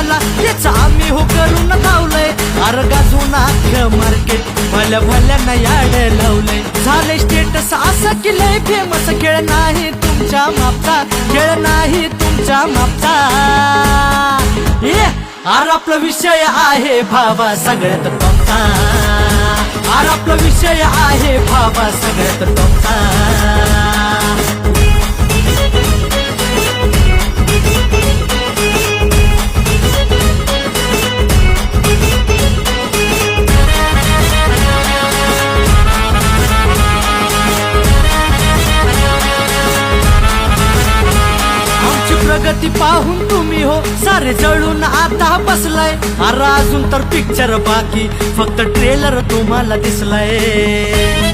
झाला याचा आम्ही हो करून लावलंय. अर जुना अख्खं मार्केट भल्या भल्या याड लावले झाले स्टेटस असं की लय फेमस खेळ नाही तुमच्या मापता खेळ नाही तुमच्या मापता आर आपला विषय आहे भावा सगळ्यात आर आपला विषय आहे भावा प्रगती पाहून तुम्ही हो. सारे जळून आता बसलाय. अरे अजून तर पिक्चर बाकी. फक्त ट्रेलर तुम्हाला दिसलाय.